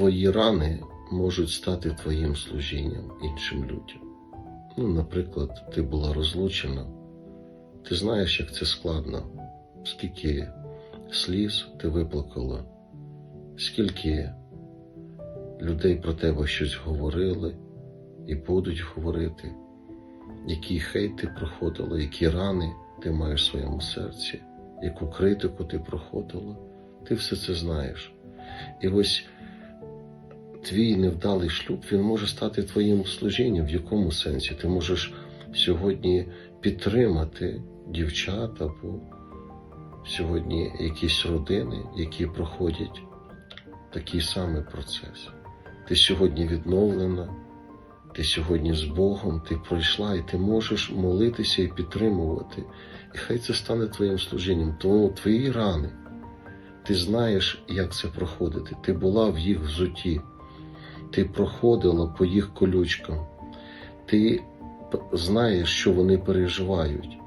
твої рани можуть стати твоїм служінням іншим людям. Ну, наприклад, ти була розлучена, ти знаєш, як це складно, скільки сліз ти виплакала, скільки людей про тебе щось говорили і будуть говорити, які хейт ти проходила, які рани ти маєш в своєму серці, яку критику ти проходила, ти все це знаєш. І ось твій невдалий шлюб він може стати твоїм служінням. В якому сенсі? Ти можеш сьогодні підтримати дівчат або сьогодні якісь родини, які проходять такий самий процес. Ти сьогодні відновлена, ти сьогодні з Богом, ти пройшла, і ти можеш молитися і підтримувати. І хай це стане твоїм служінням. Тому твої рани, ти знаєш, як це проходити. Ти була в їх взуті, ти проходила по їх колючкам, ти знаєш, що вони переживають,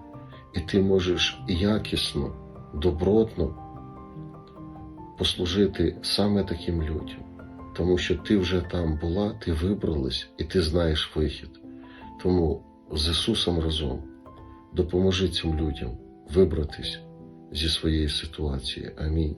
і ти можеш якісно, добротно послужити саме таким людям. Тому що ти вже там була, ти вибралась і ти знаєш вихід. Тому з Ісусом разом допоможи цим людям вибратись зі своєї ситуації. Амінь.